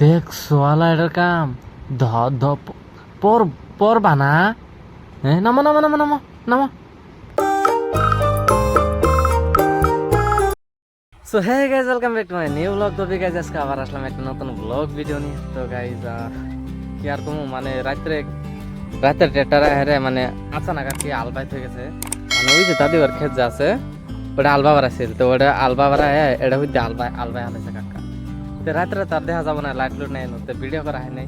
দেখ সোয়ালা, এটার কাম। ধ ধ পর পর বানা। হ্যাঁ নামো নামো নামো নামো নামো। So hey guys welcome back to my new blog তো গাইজ আজকে আবার আসলাম একটা নতুন ব্লগ ভিডিও নিয়ে। তো গাইজ কি আর কমু মানে রাত্রে, রাতের ডেটারা হেরে মানে আচানক আর কি আলবাইত হয়ে গেছে। মানে ওই যে দাদিবার ক্ষেত যে আছে, ওটা আলবাবার আছে তো, ওটা আলবাবার এটা হইতে আলবাই আলবাই হালাইছে কাকা। তো রাত্রে তার দেখা যাব না লাইট লুট নাই, তো ভিডিও করা হয় নাই।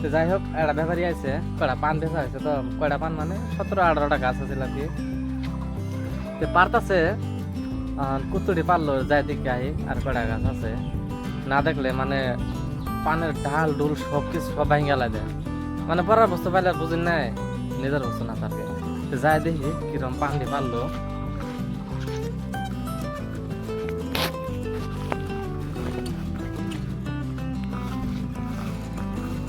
তো যাই হোক, একটা ব্যাপারই আছে, কয়টা পান দেখা হয়েছে তো, কয়টা পান মানে সতেরো আঠারোটা গাছ আছে কি। তো পারতাছে কুতুরি পারল, যাই দিকে আহি, আর কয়টা গাছ আছে। না দেখলে মানে পানের ঢাল ডুল সব কিছু সব ভাঙে দেয়। মানে পড়ার বস্তু পাইলে বুঝি নাই, নিজের বস্তু না থাকে যাই দেখি কিরম পান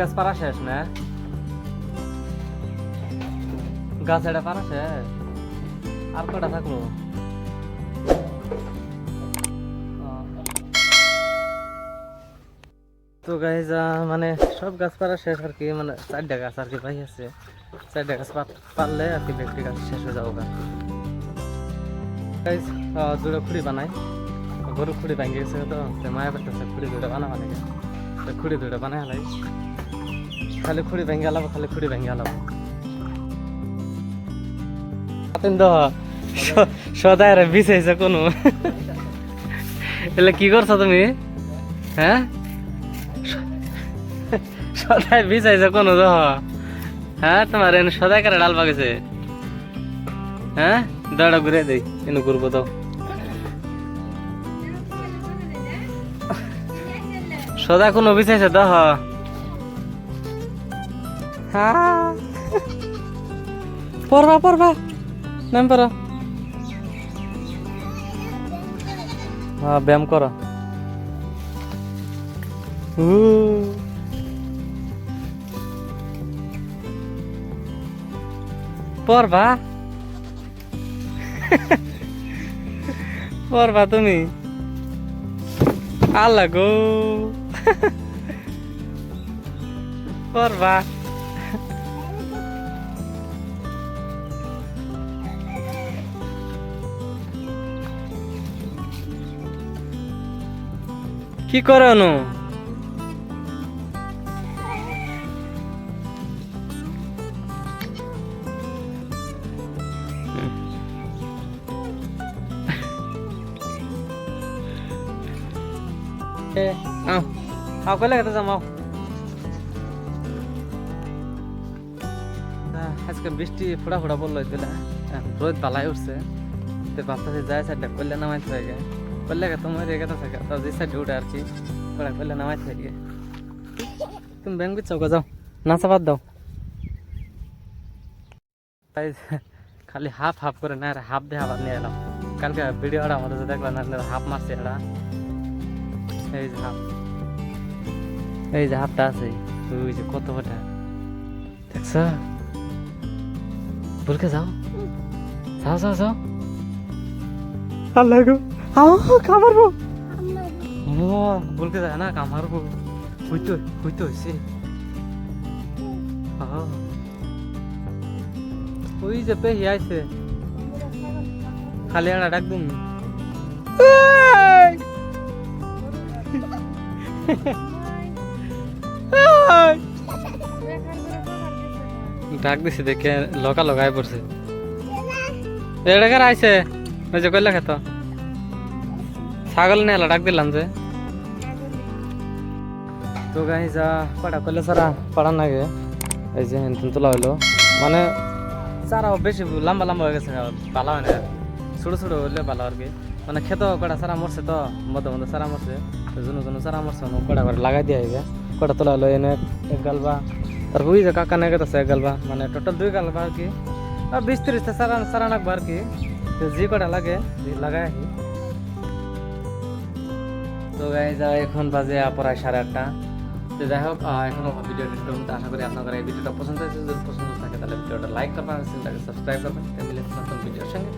গাছ পারা শেষ না? গাছ এটা পারা শেষ? আর কটা থাকল? তো গাইজ মানে সব গাছ পারা শেষ আর কি মানে চারটা গাছ আর কি পাই আছে। চারটা গাছ পারলে আর কি ব্যক্তি গাছ শেষ হয়ে যাব। গাইজ দুটো খুঁড়ি বানাই। গরু খুঁড়ি ভাঙে গেছে তো মায়া করতেছে, খুঁড়ি দুটো বানাবা নাকি? তো খুঁড়ি দুটো বানাই হালাই খালি খুঁড়ি ভেঙে আলাবো খালি খুঁড়ি ভেঙে আলাবো সদায় রে বিছাইছে কোনো। এলে কি করছ তুমি? হ্যাঁ? সদায় বিছাইছে কোনো তো। হ্যাঁ তোমার এনে সদায় করে ডাল পাকেছে হ্যাঁ? দাঁড়া ঘুরে দেই, এনে ঘুরবো তো। সদা কোনো বিছাইছে হ্যাঁ পড়বা পড়বা। নাম পড়ো হ্যাঁ ব্যায়াম করো। পড়বা। পড়বা তুমি। আল্লাহ পড়বা। কি করে অনু এ, আও। আও, কইলে কত যাম, আও। আজকে বৃষ্টি ফোড়া ফোড়া বলল দিলা রোদ পালাই উঠছে। তো বাচ্চা যায় সাইডটা করলে নামাইতে থাকে করলে তোমার রেগে তো থাকে তো যে সাইডে উঠে আর কি ওরা করলে নামাইতে থাকে তুমি ব্যাংক বিচ্ছাও যাও নাচা বাদ দাও তাই খালি হাফ হাফ করে না হাফ দিয়ে আবার নিয়ে এলাম কালকে ভিডিওটা আমাদের যে দেখলাম না হাফ মারছে এটা এই যে হাফ এই যে হাফটা আছে ওই যে কত ওটা দেখছ বলকে যাও যাও যাও যাও আল্লাহ গো আও কামারবো ও বলকে যায় না কামারবো হইতো হইতো হইছে। ওই যে পেহি আইছে। খালি একটা ডাক দিন। ডাক দিছি দেখে, লগা লগাই পড়ছে। এটা কার আইছে? ওই যে কইলা খেত ছাগল নিয়ে এলা, ডাক দিলাম যে। তো গাই যা, পাড়া করলে সারা, পাড়া নাগে এই যে হেন তোলা হইল। মানে সারাও বেশি লম্বা লম্বা হয়ে গেছে পালা হয় না। ছোটো হইলে ভালো আর কি। মানে খেত কটা সারা মরছে তো, মধ্যে মধ্যে সারা মরছে। জুনো জুনো সারা মরছে মানে কটা করে লাগাই দিয়ে আইবে কটা তোলা হলো এনে, এক গালবা। তারপর ওই যে কাকা নাগে তো এক গালবা। মানে টোটাল দুই গালবা আর কি। আর বিশ তিরিশটা সারা সারা নাকবো আর কি। যে কটা লাগে লাগাই তো গাই যা এখন বাজে প্রায় সাড়ে আটটা। তো যাই হোক এখন ভিডিও পর্যন্ত আশা করি আপনাদের এই ভিডিওটা পছন্দ হয়েছে। যদি পছন্দ থাকে, তাহলে ভিডিওটা লাইক করবেন চ্যানেলটাকে সাবস্ক্রাইব করবেন। তাহলে নতুন ভিডিওর সঙ্গে